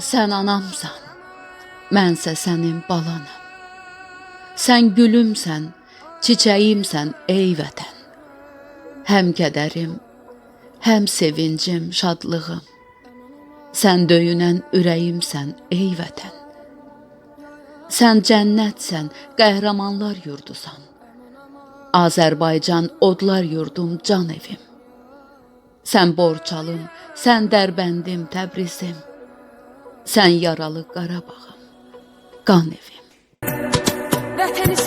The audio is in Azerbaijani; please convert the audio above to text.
Sən anamsan, mənsə sənin balanam. Sən gülümsən, çiçəyimsən ey vətən. Həm kədərim, həm sevincim, şadlığım. Sən döyünən ürəyimsən ey vətən. Sən cənnətsən, qəhrəmanlar yurdusan. Azərbaycan odlar yurdum, can evim. Sən Borçalım, sən Dərbəndim, Təbrizim. Sən yaralı Qarabağım, qan evim. Vətəni